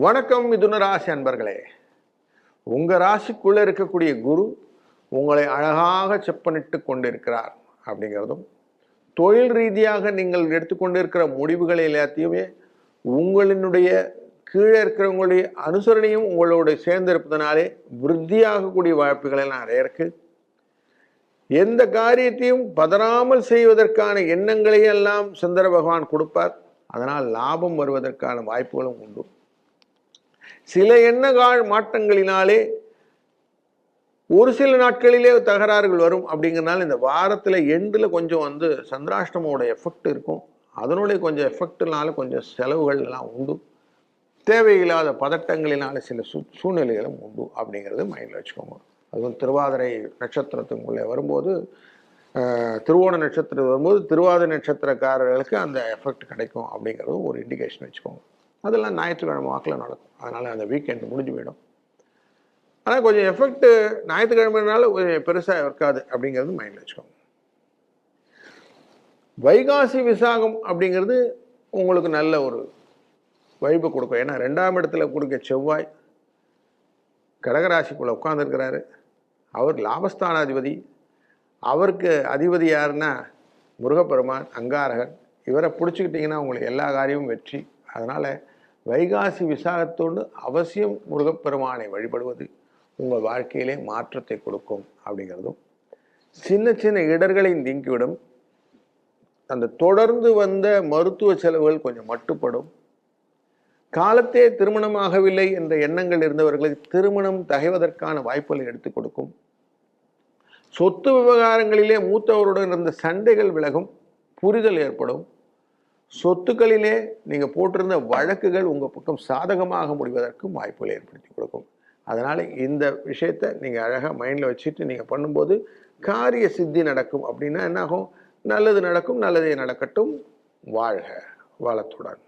வணக்கம் மிதுன ராசி அன்பர்களே. உங்கள் ராசிக்குள்ளே இருக்கக்கூடிய குரு உங்களை அழகாக செப்பனிட்டு கொண்டிருக்கிறார் அப்படிங்கிறதும் தொழில் ரீதியாக நீங்கள் எடுத்துக்கொண்டிருக்கிற முடிவுகளை எல்லாத்தையுமே உங்களினுடைய கீழே இருக்கிறவங்களுடைய அனுசரணையும் உங்களோட சேர்ந்திருப்பதனாலே விருத்தியாகக்கூடிய வாய்ப்புகள் எல்லாம் நிறைய இருக்கு. எந்த காரியத்தையும் பதறாமல் செய்வதற்கான எண்ணங்களை எல்லாம் சந்திர பகவான் கொடுப்பார். அதனால் லாபம் வருவதற்கான வாய்ப்புகளும் உண்டு. சில எண்ணகால் மாற்றங்களினாலே ஒரு சில நாட்களிலே தகராறுகள் வரும். அப்படிங்கிறனால இந்த வாரத்தில் எண்டில் கொஞ்சம் வந்து சந்திராஷ்டமோட எஃபெக்ட் இருக்கும். அதனுடைய கொஞ்சம் எஃபெக்ட்னால கொஞ்சம் செலவுகள் எல்லாம் உண்டு. தேவையில்லாத பதட்டங்களினால சில சூ சூழ்நிலைகளும் உண்டு அப்படிங்கிறது மைண்டில் வச்சுக்கோங்க. அதுவும் திருவாதிரை நட்சத்திரத்துக்குள்ளே வரும்போது திருவோண நட்சத்திரம் வரும்போது திருவாதிரை நட்சத்திரக்காரர்களுக்கு அந்த எஃபெக்ட் கிடைக்கும் அப்படிங்கிறது ஒரு இண்டிகேஷன் வச்சுக்கோங்க. அதெல்லாம் ஞாயிற்றுக்கிழமை வாக்கில் நடக்கும். அதனால் அந்த வீக்கெண்ட் முடிஞ்சு போயிடும். ஆனால் கொஞ்சம் எஃபெக்ட் ஞாயிற்றுக்கிழமைனால கொஞ்சம் பெருசாக இருக்காது அப்படிங்கிறது மைண்டில் வச்சுக்கோங்க. வைகாசி விசாகம் அப்படிங்கிறது உங்களுக்கு நல்ல ஒரு வைப்பு கொடுக்கும். ஏன்னா ரெண்டாம் இடத்துல கொடுக்க செவ்வாய் கடகராசிக்குள்ளே உட்காந்துருக்கிறாரு அவர் லாபஸ்தானாதிபதி. அவருக்கு அதிபதி யாருன்னா முருகப்பெருமான் அங்காரகன் இவரை பிடிச்சிக்கிட்டிங்கன்னா உங்களுக்கு எல்லா காரியமும் வெற்றி. அதனால் வைகாசி விசாகத்தோடு அவசியம் முருகப்பெருமானை வழிபடுவது உங்கள் வாழ்க்கையிலே மாற்றத்தை கொடுக்கும் அப்படிங்கிறதும் சின்ன சின்ன இடர்களை நீங்கிவிடும் அந்த தொடர்ந்து வந்த மருத்துவ செலவுகள் கொஞ்சம் மட்டுப்படும். காலத்தே திருமணமாகவில்லை என்ற எண்ணங்கள் இருந்தவர்களுக்கு திருமணம் தகைவதற்கான வாய்ப்புகளை எடுத்துக் கொடுக்கும். சொத்து விவகாரங்களிலே மூத்தவருடன் இருந்த சண்டைகள் விலகும் புரிதல் ஏற்படும். சொத்துக்களிலே நீங்கள் போட்டிருந்த வழக்குகள் உங்கள் பக்கம் சாதகமாக முடிவதற்கும் வாய்ப்புகளை ஏற்படுத்தி கொடுக்கும். அதனால் இந்த விஷயத்தை நீங்கள் அழகாக மைண்டில் வச்சுட்டு நீங்கள் பண்ணும்போது காரிய சித்தி நடக்கும். அப்படின்னா என்ன ஆகும் நல்லது நடக்கும் நல்லதே நடக்கட்டும். வாழ்க வளத்துடன்.